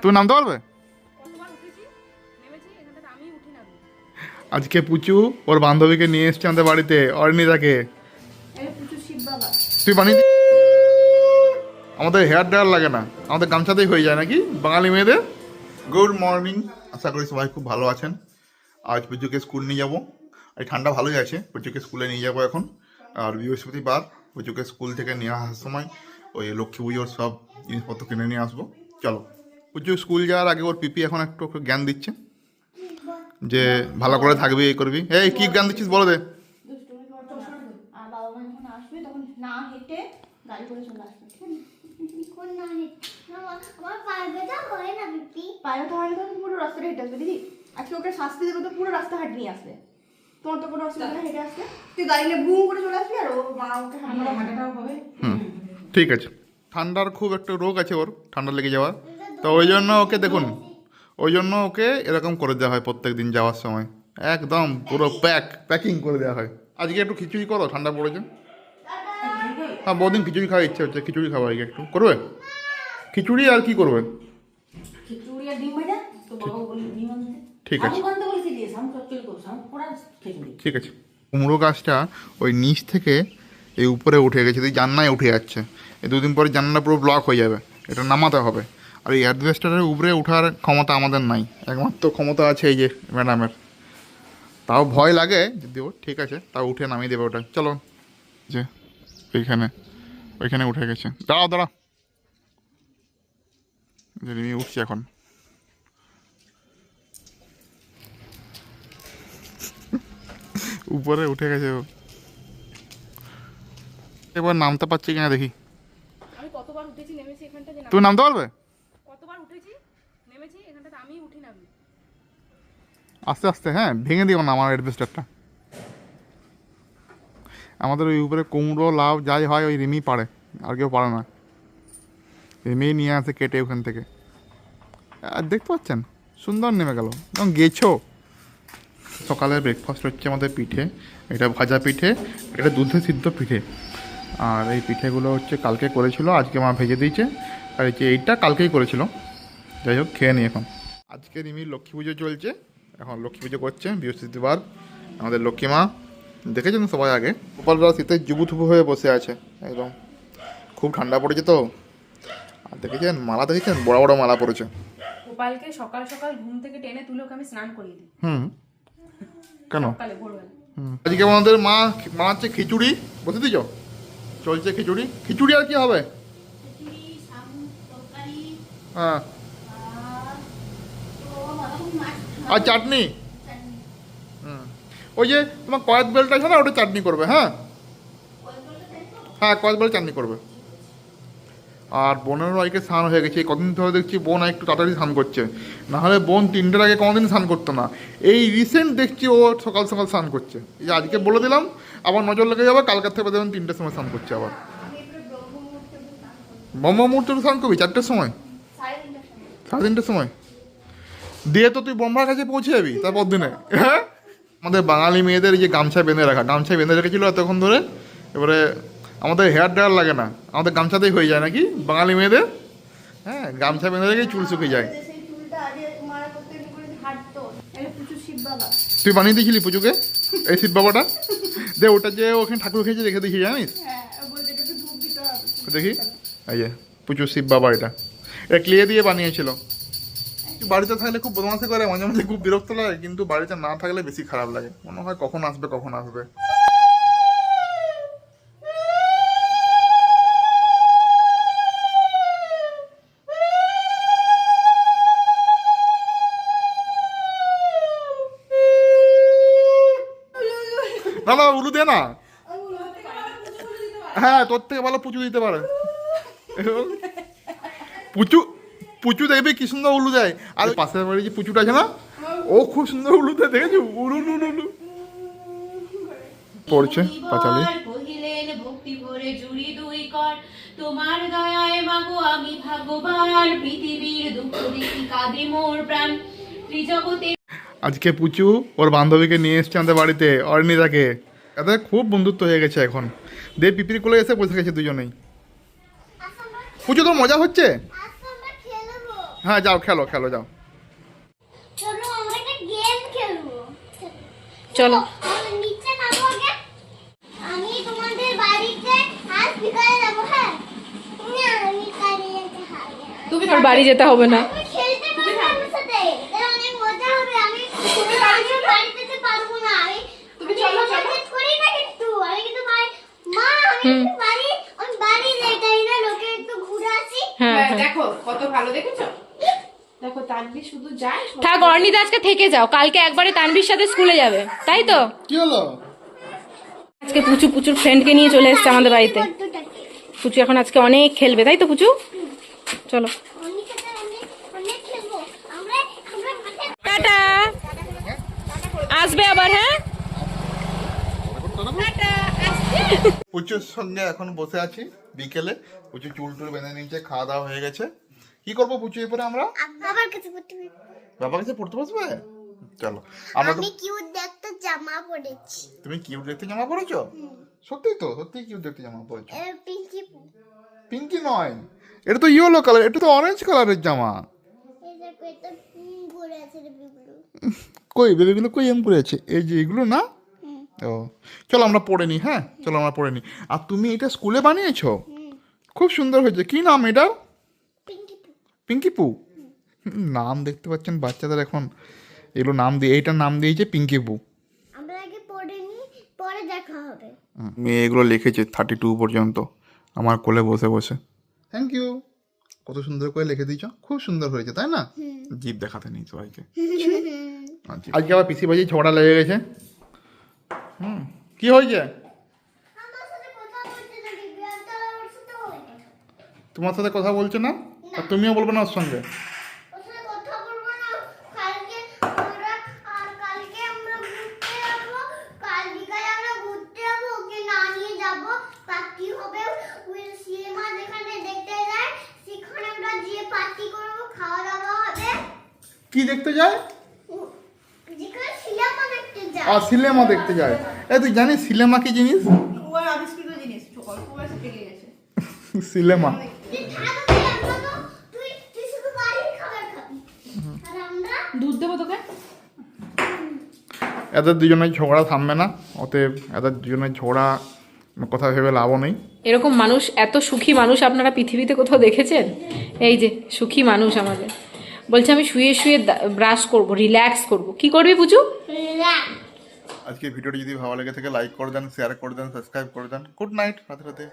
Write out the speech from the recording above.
তুমি নামতে পারবে? আজকে পুচু ওর বান্ধবীকে নিয়ে এসছে আমাদের বাড়িতে অর্ণিতাকে তুই বানিয়ে আমাদের হেয়ার ড্রায়ার লাগে না, আমাদের গামছাতেই হয়ে যায় নাকি? বাঙালি মেয়েদের? গুড মর্নিং আশা করি সবাই খুব ভালো আছেন। আজ পুজোকে স্কুল নিয়ে যাব। আর, ঠান্ডা ভালোই আছে। পুজোকে স্কুলে নিয়ে যাব এখন। আর বৃহস্পতিবার পুজোকে স্কুল থেকে নিয়ে আসার সময় ওই লক্ষ্মী পুজোর সব জিনিসপত্র কিনে নিয়ে আসব। চলো। পুজো স্কুল যাওয়ার আগে ওর পিপি এখন একটু জ্ঞান দিচ্ছে যে ভালো করে থাকবি এই করবি। এই কি জ্ঞান দিচ্ছিস বলো দে। দুষ্টুমি করতে পারবে আর বাবা মা যখন আসবে তখন না হেঁটে গাড়ি করে চলে আসবে ঠিক আছে? কোন না হেঁটে? আমার পায়ে ব্যথা না বিপি পায়ে তো না তখন পুরো রাস্তাটা হেঁটে আসবে দিদি। আজকে ওকে শাস্তি দেবে তো পুরো রাস্তা হাঁট নিয়ে আসবে। তোমার তো কোনো অসুবিধা নেই হেঁটে আসবে। তুই গাড়ি নিয়ে বুম করে চলে আসবি আর ও মা ওকে হাঁটাটাও হবে। হুম ঠিক আছে। ঠান্ডার খুব একটা রোগ আছে ওর ঠান্ডা লেগে যাওয়ার। তো ওই জন্য ওকে দেখুন ওই জন্য ওকে এরকম করে দেওয়া হয় প্রত্যেক দিন যাওয়ার সময়। একদম পুরো প্যাক প্যাকিং করে দেওয়া হয়। আজকে একটু খিচুড়ি করো ঠান্ডা পড়েছে। হ্যাঁ বহুদিন খিচুড়ি খাওয়ার ইচ্ছে হচ্ছে খিচুড়ি খাব আজকে একটু। করবে? খিচুড়ি আর কি করবে? ঠিক আছে। ঠিক আছে। কুমড়ো গাছটা ওই নিচ থেকে এই উপরে উঠে গেছে জান্নায় উঠে যাচ্ছে এই দুদিন পরে জান্নাটা পুরো ব্লক হয়ে যাবে এটা নামাতে হবে। আর এই অ্যাডভেস্টারের উপরে ওঠার ক্ষমতা আমাদের নাই। একমাত্র ক্ষমতা আছে এই যে ম্যাডামের। তাও ভয় লাগে যদিও ঠিক আছে তাও উঠে নামিয়ে দেবে ওটা। চলো যে ওইখানে ওইখানে উঠে গেছে। দাঁড়াও দাঁড়া রিমি উঠছে এখন। উপরে উঠে গেছে ও। এবার নামতে পারছি কিনা দেখি। তুমি নামতে পারবে? নেমেছি, এখানটাতে আমি উঠি না আস্তে আস্তে হ্যাঁ ভেঙে দিও না আমার অ্যাডভেস্টারটা। আমাদের ওই উপরে কুমড়ো, লাউ, যাই হয়, ওই রিমি পারে, আর কেউ পারে না। রিমি নিয়ে আসে কেটে ওখান থেকে। আর দেখতে পাচ্ছেন, সুন্দর নেমে গেল। এবং গেছো। সকালে ব্রেকফাস্ট হচ্ছে আমাদের পিঠে, এটা ভাজা পিঠে, এটা দুধে সিদ্ধ পিঠে। আর এই পিঠেগুলো হচ্ছে কালকে করেছিল, আজকে মা ভেজে দিয়েছে। আর এই যে এইটা কালকেই করেছিল। যাই হোক খেয়ে নিই এখন। আজকে রিমির লক্ষ্মী পুজো চলছে। এখন লক্ষ্মী পুজো করছে বৃহস্পতিবার। আমাদের লক্ষ্মী মা দেখেছেন সবাই আগে? গোপালরা শীতে জুবুথুবু হয়ে বসে আছে একদম। খুব ঠান্ডা পড়েছে তো। আর দেখেছেন মালা দেখেছেন? বড় বড় মালা পড়েছে। গোপালকে সকাল সকাল ঘুম থেকে টেনে তুলে ওকে আমি স্নান করিয়ে দিই। হুম। কেন? হুম। আজকে আমাদের মা বানাচ্ছে খিচুড়ি বসে দিছ চলছে খিচুড়ি। খিচুড়ি আর কি হবে? হ্যাঁ আর তো বাবা মাছ আর চাটনি? হুম। ওই যে তোমার কয়েক বেলটা আছে না ওটা চাটনি করবে হ্যাঁ? হ্যাঁ কয়েক বেল চাটনি করবে। আর বোনেরও আজকে স্নান হয়ে গেছে কদিন ধরে দেখছি বোন একটু তাড়াতাড়ি স্নান করছে। নাহলে বোন তিনটের আগে কোনোদিন স্নান করতো না। এই রিসেন্ট দেখছি ও সকাল সকাল স্নান করছে। এই যে আজকে বলে দিলাম আবার নজর লেগে যাবে কালকার থেকে দেখবেন তিনটের সময় স্নান করছে আবার। ব্রহ্ম মুহূর্তে স্নান করব? চারটের সময়। সাড়ে তিনটের সময়? দিয়ে তো তুই ব্রহ্মার কাছে পৌঁছে যাবি তারপর দিনে হ্যাঁ? আমাদের বাঙালি মেয়েদের যে গামছা বেঁধে রাখা গামছা বেঁধে রেখেছিল এতক্ষণ ধরে। এবারে আমাদের হেয়ার ড্রায়ার লাগে না আমাদের গামছাতেই হয়ে যায় নাকি বাঙালি মেয়েদের? হ্যাঁ গামছা বেঁধে রেখেই চুল শুকিয়ে যায়। তুই বানিয়ে দিয়েছিলি পুজোকে এই শিব বাবাটা? দে ওটা যে ওখানে ঠাকুর খেয়েছে রেখে দিয়েছি জানিস? হ্যাঁ দেখি এই যে পুজো শিব বাবা এটা। এটা ক্লিয়ে দিয়ে বানিয়েছিল। বাড়িতে থাকলে খুব বদমাশি করে, মাঝে মাঝে খুব বিরক্ত লাগে, কিন্তু বাড়িতে না থাকলে বেশি খারাপ লাগে। মনে হয় কখন আসবে কখন আসবে। না, উলু দে না। হ্যাঁ তোর থেকে ভালো পুচু দিতে পারে। পুচু পুচু দেখবি কি সুন্দর উলু দেয়। আর পাশের বাড়ি যে পুচুটা আছে না ও খুব সুন্দর উলু দেয় দেখেছ? উলু উলু উলু পড়ছে পাঁচালি। তোমার দয়ায় মাগো আমি পৃথিবীর দুঃখ দেখি কাঁদে মোর প্রাণ। ত্রিজগতে আজকে পুচু ওর বান্ধবীকে নিয়ে এসছে আমাদের বাড়িতে অর্ণিতাকে এদের খুব বন্ধুত্ব হয়ে গেছে এখন। দিয়ে পিপির কোলে এসে বসে গেছে দুজনেই। পুচু তোর মজা হচ্ছে? হ্যাঁ যাও খেলো খেলো যাও। চলো আমরা একটা গেম খেলব। চলো। আমরা নিচে নামবো আগে। আমি তোমাদের বাড়িতে আজ বিকালে যাব হ্যাঁ? বাড়ি যেতে হবে না। আমি খেলতে পারব আমার সাথে। তাহলে অনেক মজা হবে। আমি আমি বাড়ি যেতে পারব না। আমি তুমি চলো, চলো। আমি করি না কিন্তু। আমি কিন্তু বাড়ি মা আমি কিন্তু বাড়ি আমি বাড়ি যাই তাই না? লোকে একটু ঘুরে আসি। হ্যাঁ হ্যাঁ, হ্যাঁ। দেখো কত ভালো দেখেছ? দেখো তানভি শুধু যায় থাক অর্ণিতা আজকে থেকে যাও। কালকে একবারে তানভীর সাথে স্কুলে যাবে। তাই তো? কি হলো? আজকে পুচু পুচুর ফ্রেন্ডকে নিয়ে চলে এসেছে আমাদের বাড়িতে। পুচু এখন আজকে অনেক খেলবে তাই তো পুচু? চলো। টাটা। আসবে আবার হ্যাঁ? পুচুর সঙ্গে এখন বসে আছি বিকেলে। পুচু চুল টুল বেঁধে নিয়েছে খাওয়া দাওয়া হয়ে গেছে। কি করব পুচু এরপরে আমরা? কিছু বাবার কাছে পড়তে বসবে? চলো আমরা তো আমি কিউট দেখতে জামা পরেছি। তুমি কিউট দেখতে জামা পরেছো? সত্যি তো সত্যি কিউট দেখতে জামা পরেছো। পিঙ্কি পিঙ্কি নয়। এটা তো ইয়েলো কালার এটা তো অরেঞ্জ কালারের জামা। পরে আছে কই বেবিগুলো কই এম করেছে এই যে এগুলো না? ও চলো আমরা পড়ে নিই হ্যাঁ? চলো আমরা পড়ে নিই আর তুমি এটা স্কুলে বানিয়েছো? খুব সুন্দর হয়েছে। কি নাম এটা পিঙ্কি পু? নাম দেখতে পাচ্ছেন বাচ্চাদের এখন এগুলো নাম দিয়ে এইটার নাম দিয়েছে পিঙ্কি পু। আমরা আগে পড়ে নি পরে দেখা হবে। মেয়ে এগুলো লিখেছে থার্টি টু পর্যন্ত আমার কোলে বসে বসে। থ্যাংক ইউ কত সুন্দর করে লিখে দিয়েছ খুব সুন্দর হয়েছে তাই না? জিপ দেখাতে নেই সবাইকে। আচ্ছা। আজকে আবার পিসি বাজি ঝগড়া লেগে গেছে। হুম। কি হয়েছে? হয় তোমার সাথে কথা বলছে না? আর তুমিও বলবে না ওর সঙ্গে? ওর সাথে কথা বলব না। কালকে আমরা আর কালকে আমরা ঘুরতে যাব। কাল বিকালে আমরা ঘুরতে যাব ওকে না নিয়ে যাব। পার্টি হবে? ওই সিনেমা যেখানে দেখতে যায় সেখানে আমরা গিয়ে পার্টি করব খাওয়া দাওয়া হবে। কি দেখতে যায়? আর সিনেমা দেখতে যায়। এ তুই জানিস সিনেমা কি জিনিস? ও আর আবিষ্কৃত জিনিস অল্প বয়সে পেকে গেছে সিনেমা তুই থাকবি আমরা তো তুই তুই শুধু বাড়ির খাবার খাবি আর আমরা দুধ দেবো তোকে? এদের দুজনের ঝগড়া থামবে না অতএব এদের দুজনের ঝগড়া কথা ভেবে লাভও নেই। এরকম মানুষ এত সুখী মানুষ আপনারা পৃথিবীতে কোথাও দেখেছেন? এই যে সুখী মানুষ আমাদের। বলছে আমি শুয়ে শুয়ে ব্রাশ করব রিল্যাক্স করব। কি করবি রিল্যাক্স আজকে ভিডিওটি যদি ভালো লেগে থাকে লাইক করে দেন শেয়ার করে দেন সাবস্ক্রাইব করে দেন। গুড নাইট রাতে রাতে